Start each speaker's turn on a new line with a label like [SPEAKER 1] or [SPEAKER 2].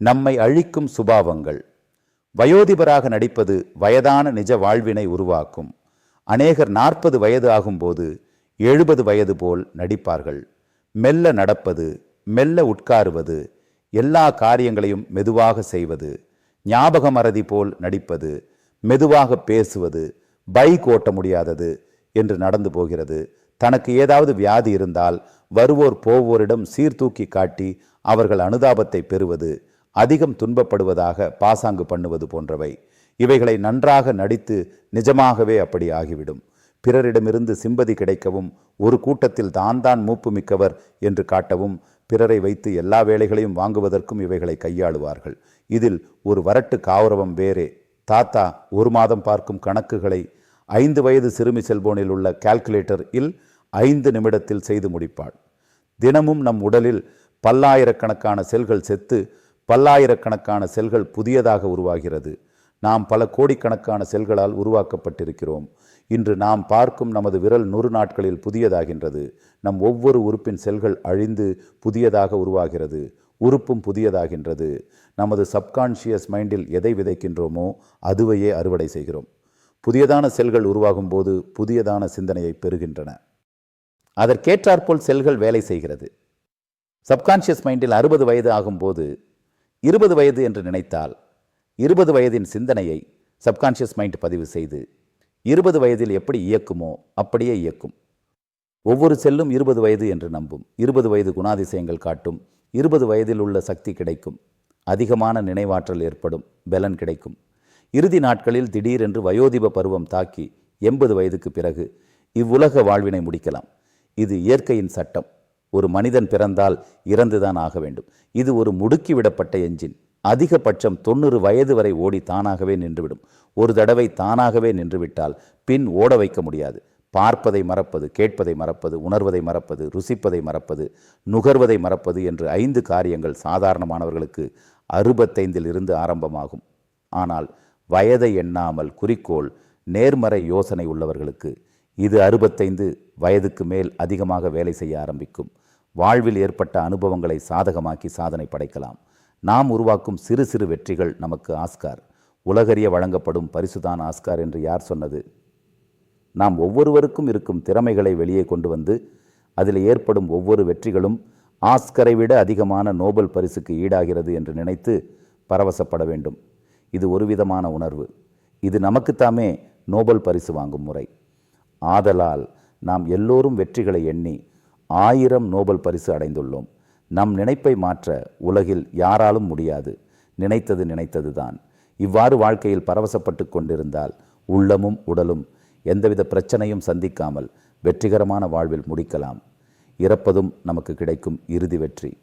[SPEAKER 1] நம்மை அழிக்கும் சுபாவங்கள். வயோதிபராக நடிப்பது வயதான நிஜ வாழ்வினை உருவாக்கும். அநேகர் நாற்பது வயது ஆகும்போது எழுபது வயது போல் நடிப்பார்கள். மெல்ல நடப்பது மெல்ல உட்காருவது எல்லா காரியங்களையும் மெதுவாக செய்வது ஞாபக மறதி போல் நடிப்பது மெதுவாக பேசுவது பைக் ஓட்ட முடியாதது என்று நடந்து போகிறது. தனக்கு ஏதாவது வியாதி இருந்தால் வருவோர் போவோரிடம் சீர்தூக்கி காட்டி அவர்கள் அனுதாபத்தை பெறுவது அதிகம் துன்பப்படுவதாக பாசாங்கு பண்ணுவது போன்றவை. இவைகளை நன்றாக நடித்து நிஜமாகவே அப்படி ஆகிவிடும். பிறரிடமிருந்து சிம்பதி கிடைக்கவும் ஒரு கூட்டத்தில் தான் தான் மூப்பு மிக்கவர் என்று காட்டவும் பிறரை வைத்து எல்லா வேலைகளையும் வாங்குவதற்கும் இவைகளை கையாளுவார்கள். இதில் ஒரு வரட்டு காவுரவம் வேறே. தாத்தா ஒரு மாதம் பார்க்கும் கணக்குகளை ஐந்து வயது சிறுமி செல்போனில் உள்ள கால்குலேட்டர் இல் ஐந்து நிமிடத்தில் செய்து முடிப்பாள். தினமும் நம் உடலில் பல்லாயிரக்கணக்கான செல்கள் செத்து பல்லாயிரக்கணக்கான செல்கள் புதியதாக உருவாகிறது. நாம் பல கோடிக்கணக்கான செல்களால் உருவாக்கப்பட்டிருக்கிறோம். இன்று நாம் பார்க்கும் நமது விரல் நூறு நாட்களில் புதியதாகின்றது. நம் ஒவ்வொரு உறுப்பின் செல்கள் அழிந்து புதியதாக உருவாகிறது. உறுப்பும் புதியதாகின்றது. நமது சப்கான்ஷியஸ் மைண்டில் எதை விதைக்கின்றோமோ அதுவையே அறுவடை செய்கிறோம். புதியதான செல்கள் உருவாகும் போது புதியதான சிந்தனையை பெறுகின்றன. அதற்கேற்றாற்போல் செல்கள் வேலை செய்கிறது. சப்கான்ஷியஸ் மைண்டில் அறுபது வயது ஆகும்போது இருபது வயது என்று நினைத்தால் இருபது வயதின் சிந்தனையை சப்கான்ஷியஸ் மைண்ட் பதிவு செய்து இருபது வயதில் எப்படி இயக்குமோ அப்படியே இயக்கும். ஒவ்வொரு செல்லும் இருபது வயது என்று நம்பும். இருபது வயது குணாதிசயங்கள் காட்டும். இருபது வயதில் உள்ள சக்தி கிடைக்கும். அதிகமான நினைவாற்றல் ஏற்படும். பலன் கிடைக்கும். இறுதி நாட்களில் திடீரென்று வயோதிப பருவம் தாக்கி எண்பது வயதுக்கு பிறகு இவ்வுலக வாழ்வினை முடிக்கலாம். இது இயற்கையின் சட்டம். ஒரு மனிதன் பிறந்தால் இறந்துதான் ஆக வேண்டும். இது ஒரு முடுக்கிவிடப்பட்ட எஞ்சின் அதிகபட்சம் தொண்ணூறு வயது வரை ஓடி தானாகவே நின்றுவிடும். ஒரு தடவை தானாகவே நின்றுவிட்டால் பின் ஓட வைக்க முடியாது. பார்ப்பதை மறப்பது கேட்பதை மறப்பது உணர்வதை மறப்பது ருசிப்பதை மறப்பது நுகர்வதை மறப்பது என்று ஐந்து காரியங்கள் சாதாரணமானவர்களுக்கு அறுபத்தைந்தில் இருந்து ஆரம்பமாகும். ஆனால் வயதை எண்ணாமல் குறிக்கோள் நேர்மறை யோசனை உள்ளவர்களுக்கு இது அறுபத்தைந்து வயதுக்கு மேல் அதிகமாக வேலை செய்ய ஆரம்பிக்கும். வாழ்வில் ஏற்பட்ட அனுபவங்களை சாதகமாக்கி சாதனை படைக்கலாம். நாம் உருவாக்கும் சிறு சிறு வெற்றிகள் நமக்கு ஆஸ்கார். உலகறிய வழங்கப்படும் பரிசுதான் ஆஸ்கார் என்று யார் சொன்னது? நாம் ஒவ்வொருவருக்கும் இருக்கும் திறமைகளை வெளியே கொண்டு வந்து அதில் ஏற்படும் ஒவ்வொரு வெற்றிகளும் ஆஸ்கரை விட அதிகமான நோபல் பரிசுக்கு ஈடாகிறது என்று நினைத்து பரவசப்பட வேண்டும். இது ஒரு விதமான உணர்வு. இது நமக்குத்தாமே நோபல் பரிசு வாங்கும் முறை. ஆதலால் நாம் எல்லோரும் வெற்றிகளை எண்ணி ஆயிரம் நோபல் பரிசு அடைந்துள்ளோம். நம் நினைப்பை மாற்ற உலகில் யாராலும் முடியாது. நினைத்தது நினைத்ததுதான். இவ்வாறு வாழ்க்கையில் பரவசப்பட்டு கொண்டிருந்தால் உள்ளமும் உடலும் எந்தவித பிரச்சனையும் சந்திக்காமல் வெற்றிகரமான வாழ்வில் முடிக்கலாம். இறப்பதும் நமக்கு கிடைக்கும் இறுதி வெற்றி.